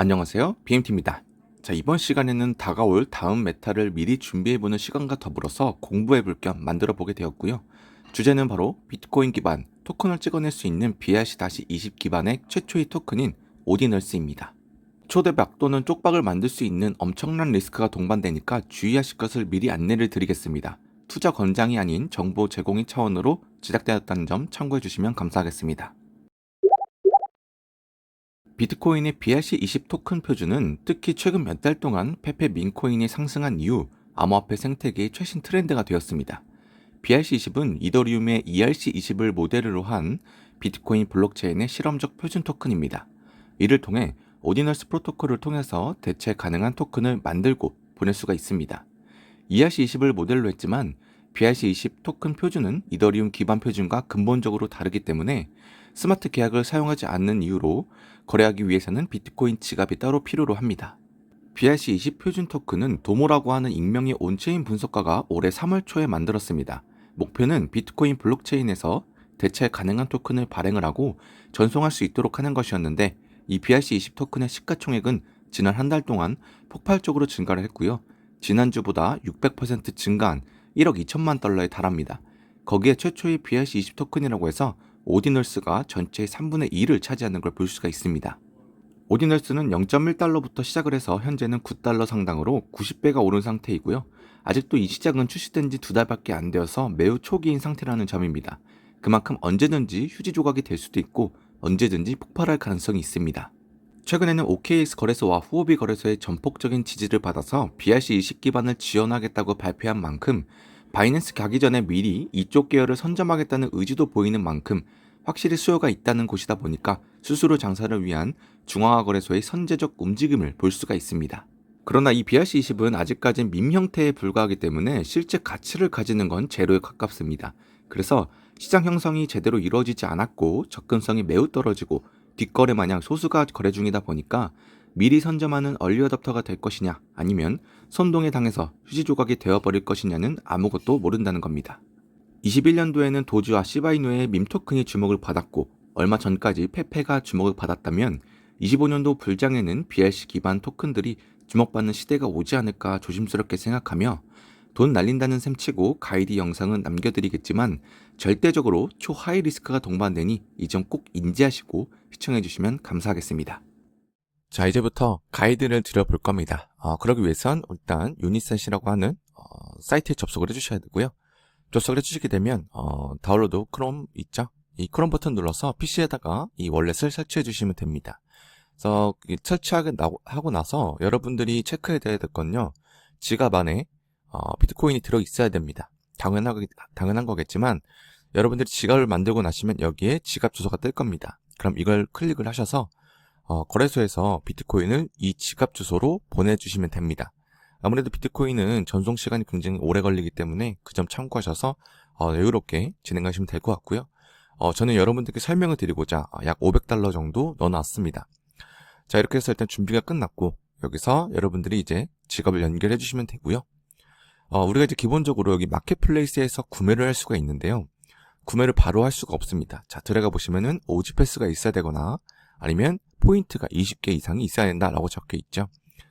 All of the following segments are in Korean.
안녕하세요. BMT입니다. 자, 이번 시간에는 다가올 다음 메타를 미리 준비해보는 시간과 더불어서 공부해볼 겸 만들어보게 되었고요. 주제는 바로 비트코인 기반 토큰을 찍어낼 수 있는 BRC-20 기반의 최초의 토큰인 오디널스입니다. 초대박 또는 쪽박을 만들 수 있는 엄청난 리스크가 동반되니까 주의하실 것을 미리 안내를 드리겠습니다. 투자 권장이 아닌 정보 제공의 차원으로 제작되었다는 점 참고해 주시면 감사하겠습니다. 비트코인의 BRC20 토큰 표준은 특히 최근 몇 달 동안 페페 민코인이 상승한 이후 암호화폐 생태계의 최신 트렌드가 되었습니다. BRC20은 이더리움의 ERC20을 모델로 한 비트코인 블록체인의 실험적 표준 토큰입니다. 이를 통해 오디널스 프로토콜을 통해서 대체 가능한 토큰을 만들고 보낼 수가 있습니다. ERC20을 모델로 했지만 BRC20 토큰 표준은 이더리움 기반 표준과 근본적으로 다르기 때문에 스마트 계약을 사용하지 않는 이유로 거래하기 위해서는 비트코인 지갑이 따로 필요로 합니다. BRC20 표준 토큰은 도모라고 하는 익명의 온체인 분석가가 올해 3월 초에 만들었습니다. 목표는 비트코인 블록체인에서 대체 가능한 토큰을 발행을 하고 전송할 수 있도록 하는 것이었는데 이 BRC20 토큰의 시가총액은 지난 한 달 동안 폭발적으로 증가를 했고요. 지난주보다 600% 증가한 1억 2천만 달러에 달합니다. 거기에 최초의 BRC20 토큰이라고 해서 오디널스가 전체의 3분의 2를 차지하는 걸 볼 수가 있습니다. 오디널스는 0.1달러부터 시작을 해서 현재는 9달러 상당으로 90배가 오른 상태이고요. 아직도 이 시장은 출시된 지 두 달밖에 안 되어서 매우 초기인 상태라는 점입니다. 그만큼 언제든지 휴지 조각이 될 수도 있고 언제든지 폭발할 가능성이 있습니다. 최근에는 OKX 거래소와 후오비 거래소의 전폭적인 지지를 받아서 BRC20 기반을 지원하겠다고 발표한 만큼 바이낸스 가기 전에 미리 이쪽 계열을 선점하겠다는 의지도 보이는 만큼 확실히 수요가 있다는 곳이다 보니까 스스로 장사를 위한 중앙화 거래소의 선제적 움직임을 볼 수가 있습니다. 그러나 이 BRC20은 아직까진 밈 형태에 불과하기 때문에 실제 가치를 가지는 건 제로에 가깝습니다. 그래서 시장 형성이 제대로 이루어지지 않았고 접근성이 매우 떨어지고 뒷거래 마냥 소수가 거래 중이다 보니까 미리 선점하는 얼리 어답터가 될 것이냐 아니면 선동에 당해서 휴지 조각이 되어버릴 것이냐는 아무것도 모른다는 겁니다. 21년도에는 도주와 시바이누의 밈 토큰이 주목을 받았고 얼마 전까지 페페가 주목을 받았다면 25년도 불장에는 BRC 기반 토큰들이 주목받는 시대가 오지 않을까 조심스럽게 생각하며 돈 날린다는 셈 치고 가이드 영상은 남겨드리겠지만 절대적으로 초하이 리스크가 동반되니 이 점 꼭 인지하시고 시청해주시면 감사하겠습니다. 자 이제부터 가이드를 드려볼 겁니다. 어, 그러기 위해선 일단 유니셋이라고 하는 어, 사이트에 접속을 해주셔야 되고요. 접속을 해주시게 되면 어, 다운로드 크롬 있죠? 이 크롬 버튼 눌러서 PC에다가 이 월렛을 설치해 주시면 됩니다. 그래서 이 설치하고 나서 여러분들이 체크해야 될 건요. 지갑 안에 어, 비트코인이 들어 있어야 됩니다. 당연하, 당연한 거겠지만 여러분들이 지갑을 만들고 나시면 여기에 지갑 주소가 뜰 겁니다. 그럼 이걸 클릭을 하셔서 어, 거래소에서 비트코인을 이 지갑 주소로 보내주시면 됩니다. 아무래도 비트코인은 전송 시간이 굉장히 오래 걸리기 때문에 그 점 참고하셔서 어, 여유롭게 진행하시면 될 것 같고요. 어, 저는 여러분들께 설명을 드리고자 약 500달러 정도 넣어놨습니다. 자 이렇게 해서 일단 준비가 끝났고 여기서 여러분들이 이제 지갑을 연결해 주시면 되고요. 어, 우리가 이제 기본적으로 여기 마켓플레이스에서 구매를 할 수가 있는데요. 구매를 바로 할 수가 없습니다. 자 들어가 보시면은 오지 패스가 있어야 되거나 아니면 포인트가 20개 이상이 있어야 된다라고 적혀 있죠.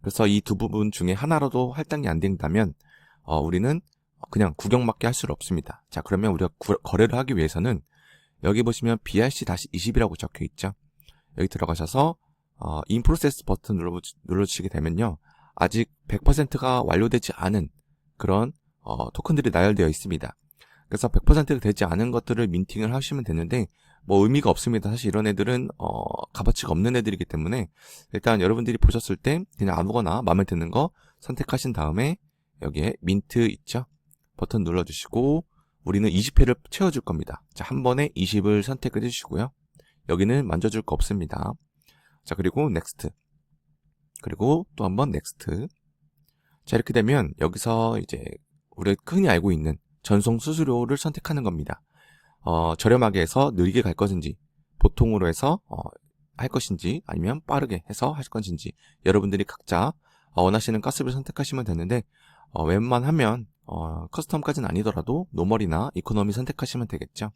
그래서 이 두 부분 중에 하나라도 할당이 안 된다면 어, 우리는 그냥 구경밖에 할 수는 없습니다. 자 그러면 우리가 구, 거래를 하기 위해서는 여기 보시면 BRC-20이라고 적혀 있죠. 여기 들어가셔서 어, 인프로세스 버튼 눌러, 눌러주시게 되면요. 아직 100%가 완료되지 않은 그런 어, 토큰들이 나열되어 있습니다. 그래서 100%가 되지 않은 것들을 민팅을 하시면 되는데 뭐 의미가 없습니다. 사실 이런 애들은 어, 값어치가 없는 애들이기 때문에 일단 여러분들이 보셨을 때 그냥 아무거나 마음에 드는 거 선택하신 다음에 여기에 민트 있죠? 버튼 눌러주시고 우리는 20회를 채워줄 겁니다. 자, 한 번에 20을 선택을 해주시고요. 여기는 만져줄 거 없습니다. 자, 그리고 넥스트. 그리고 또 한 번 넥스트. 자, 이렇게 되면 여기서 이제 우리가 흔히 알고 있는 전송 수수료를 선택하는 겁니다. 어, 저렴하게 해서 느리게 갈 것인지, 보통으로 해서 어, 할 것인지, 아니면 빠르게 해서 할 것인지, 여러분들이 각자 어, 원하시는 가스를 선택하시면 되는데, 어, 웬만하면 어, 커스텀까지는 아니더라도 노멀이나 이코노미 선택하시면 되겠죠.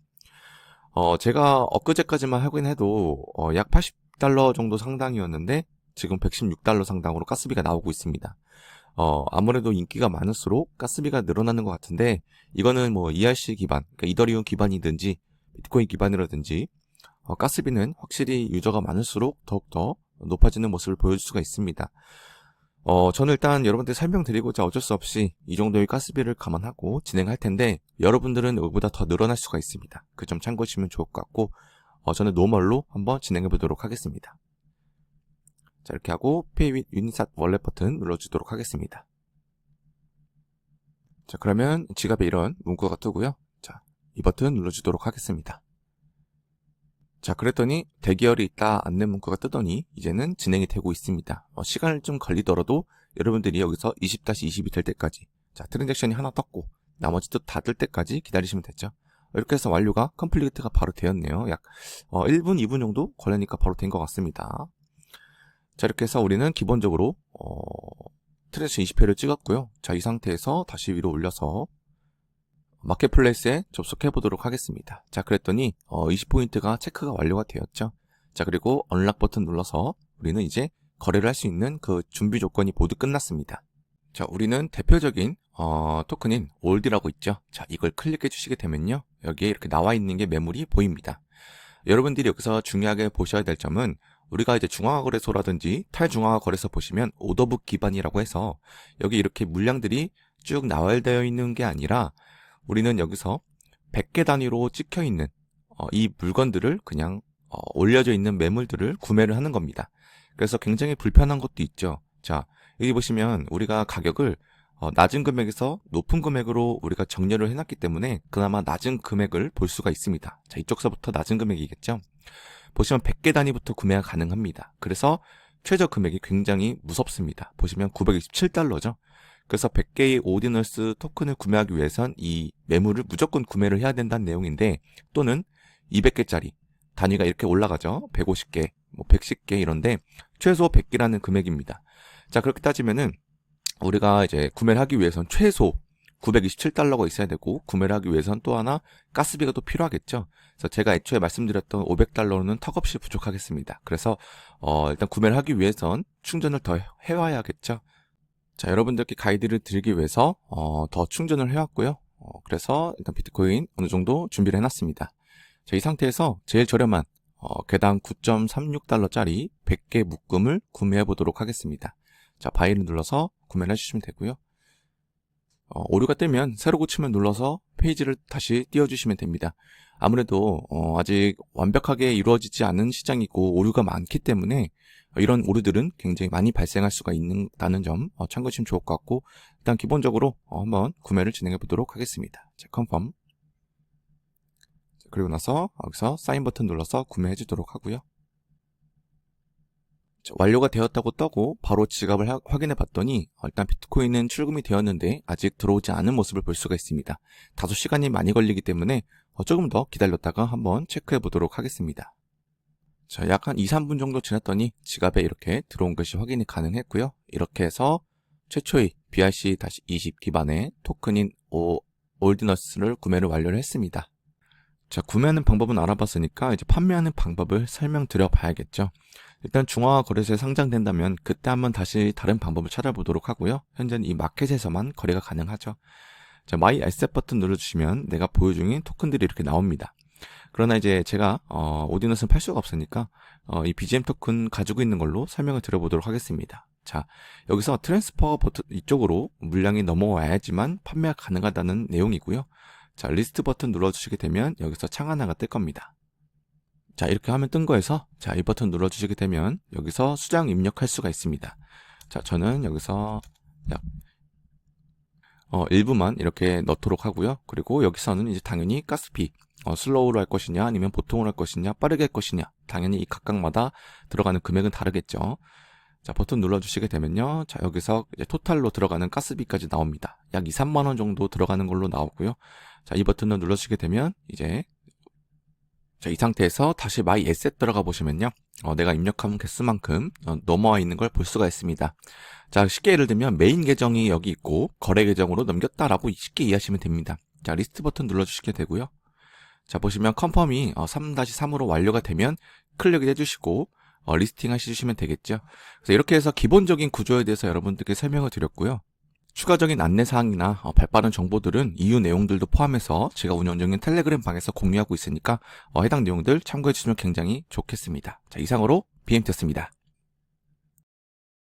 어, 제가 엊그제까지만 하긴 해도 어, 약 80달러 정도 상당이었는데 지금 116달러 상당으로 가스비가 나오고 있습니다. 어, 아무래도 인기가 많을수록 가스비가 늘어나는 것 같은데 이거는 뭐 ERC 기반, 그러니까 이더리움 기반이든지 비트코인 기반이라든지 어, 가스비는 확실히 유저가 많을수록 더욱더 높아지는 모습을 보여줄 수가 있습니다. 어, 저는 일단 여러분들 설명드리고자 어쩔 수 없이 이 정도의 가스비를 감안하고 진행할 텐데 여러분들은 여기보다 더 늘어날 수가 있습니다. 그 점 참고하시면 좋을 것 같고 어, 저는 노멀로 한번 진행해 보도록 하겠습니다. 자 이렇게 하고 Pay with Unisat 월렛 버튼 눌러주도록 하겠습니다. 자 그러면 지갑에 이런 문구가 뜨고요. 자 이 버튼 눌러주도록 하겠습니다. 자 그랬더니 대기열이 있다 안내 문구가 뜨더니 이제는 진행이 되고 있습니다. 어, 시간을 좀 걸리더라도 여러분들이 여기서 20-20이 될 때까지 자 트랜잭션이 하나 떴고 나머지도 다 뜰 때까지 기다리시면 되죠. 이렇게 해서 완료가 컴플리트가 바로 되었네요. 약 어, 1분, 2분 정도 걸리니까 바로 된 것 같습니다. 자 이렇게 해서 우리는 기본적으로 어, 트랜잭션 20회를 찍었고요. 자 이 상태에서 다시 위로 올려서 마켓플레이스에 접속해 보도록 하겠습니다. 자, 그랬더니 어, 20포인트가 체크가 완료가 되었죠. 자, 그리고 언락 버튼 눌러서 우리는 이제 거래를 할 수 있는 그 준비 조건이 모두 끝났습니다. 자, 우리는 대표적인 어, 토큰인 올디라고 있죠. 자, 이걸 클릭해 주시게 되면요. 여기에 이렇게 나와 있는 게 매물이 보입니다. 여러분들이 여기서 중요하게 보셔야 될 점은 우리가 이제 중앙화거래소라든지 탈중앙화거래소 보시면 오더북 기반이라고 해서 여기 이렇게 물량들이 쭉 나열되어 있는 게 아니라 우리는 여기서 100개 단위로 찍혀 있는 어, 이 물건들을 그냥 어, 올려져 있는 매물들을 구매를 하는 겁니다. 그래서 굉장히 불편한 것도 있죠. 자, 여기 보시면 우리가 가격을 어, 낮은 금액에서 높은 금액으로 우리가 정렬을 해놨기 때문에 그나마 낮은 금액을 볼 수가 있습니다. 자, 이쪽서부터 낮은 금액이겠죠. 보시면 100개 단위부터 구매가 가능합니다. 그래서 최저 금액이 굉장히 무섭습니다. 보시면 927달러죠. 그래서 100개의 오디너스 토큰을 구매하기 위해선 이 매물을 무조건 구매를 해야 된다는 내용인데 또는 200개짜리 단위가 이렇게 올라가죠. 150개, 뭐 110개 이런데 최소 100개라는 금액입니다. 자, 그렇게 따지면은 우리가 이제 구매를 하기 위해선 최소 927달러가 있어야 되고 구매를 하기 위해선 또 하나 가스비가 또 필요하겠죠. 그래서 제가 애초에 말씀드렸던 500달러는 턱없이 부족하겠습니다. 그래서 어 일단 구매를 하기 위해선 충전을 더 해와야겠죠. 자, 여러분들께 가이드를 드리기 위해서 어, 더 충전을 해왔고요. 어, 그래서 일단 비트코인 어느 정도 준비를 해놨습니다. 자, 이 상태에서 제일 저렴한 어, 개당 9.36달러짜리 100개 묶음을 구매해 보도록 하겠습니다. 자, 바이를 눌러서 구매를 해주시면 되고요. 어, 오류가 뜨면 새로 고치면 눌러서 페이지를 다시 띄워주시면 됩니다. 아무래도 어, 아직 완벽하게 이루어지지 않은 시장이고 오류가 많기 때문에 이런 오류들은 굉장히 많이 발생할 수가 있다는 점 어, 참고하시면 좋을 것 같고 일단 기본적으로 어, 한번 구매를 진행해 보도록 하겠습니다. 자, 컨펌 그리고 나서 여기서 사인 버튼 눌러서 구매해 주도록 하고요. 자, 완료가 되었다고 떠고 바로 지갑을 하, 확인해 봤더니 어, 일단 비트코인은 출금이 되었는데 아직 들어오지 않은 모습을 볼 수가 있습니다. 다소 시간이 많이 걸리기 때문에 어, 조금 더 기다렸다가 한번 체크해 보도록 하겠습니다. 자, 약 한 2, 3분 정도 지났더니 지갑에 이렇게 들어온 것이 확인이 가능했고요. 이렇게 해서 최초의 BRC-20 기반의 토큰인 오, 올디너스를 구매를 완료를 했습니다. 자, 구매하는 방법은 알아봤으니까 이제 판매하는 방법을 설명드려 봐야겠죠. 일단 중화화 거래소에 상장된다면 그때 한번 다시 다른 방법을 찾아보도록 하고요. 현재는 이 마켓에서만 거래가 가능하죠. 자, 마이 에셋 버튼 눌러주시면 내가 보유 중인 토큰들이 이렇게 나옵니다. 그러나 이제 제가 어, 오디너스는 팔 수가 없으니까 어, 이 BGM 토큰 가지고 있는 걸로 설명을 드려보도록 하겠습니다. 자, 여기서 트랜스퍼 버튼 이쪽으로 물량이 넘어와야지만 판매가 가능하다는 내용이고요. 자, 리스트 버튼 눌러주시게 되면 여기서 창 하나가 뜰 겁니다. 자, 이렇게 하면 뜬 거에서 자, 이 버튼 눌러주시게 되면 여기서 수장 입력할 수가 있습니다. 자, 저는 여기서 약 어, 일부만 이렇게 넣도록 하고요. 그리고 여기서는 이제 당연히 가스피 어, 슬로우로 할 것이냐 아니면 보통으로 할 것이냐 빠르게 할 것이냐 당연히 이 각각마다 들어가는 금액은 다르겠죠. 자 버튼 눌러주시게 되면요. 자 여기서 이제 토탈로 들어가는 가스비까지 나옵니다. 약 2, 3만 원 정도 들어가는 걸로 나오고요. 자 이 버튼을 눌러주시게 되면 이제 자, 이 상태에서 다시 마이 에셋 들어가 보시면요. 어, 내가 입력한 개수만큼 어, 넘어와 있는 걸 볼 수가 있습니다. 자, 쉽게 예를 들면 메인 계정이 여기 있고 거래 계정으로 넘겼다라고 쉽게 이해하시면 됩니다. 자, 리스트 버튼 눌러주시게 되고요. 자, 보시면 컨펌이 어, 3-3으로 완료가 되면 클릭을 해주시고 어, 리스팅 해주시면 되겠죠. 그래서 이렇게 해서 기본적인 구조에 대해서 여러분들께 설명을 드렸고요. 추가적인 안내사항이나 어, 발빠른 정보들은 이후 내용들도 포함해서 제가 운영 중인 텔레그램 방에서 공유하고 있으니까 어, 해당 내용들 참고해 주시면 굉장히 좋겠습니다. 자, 이상으로 BMT였습니다.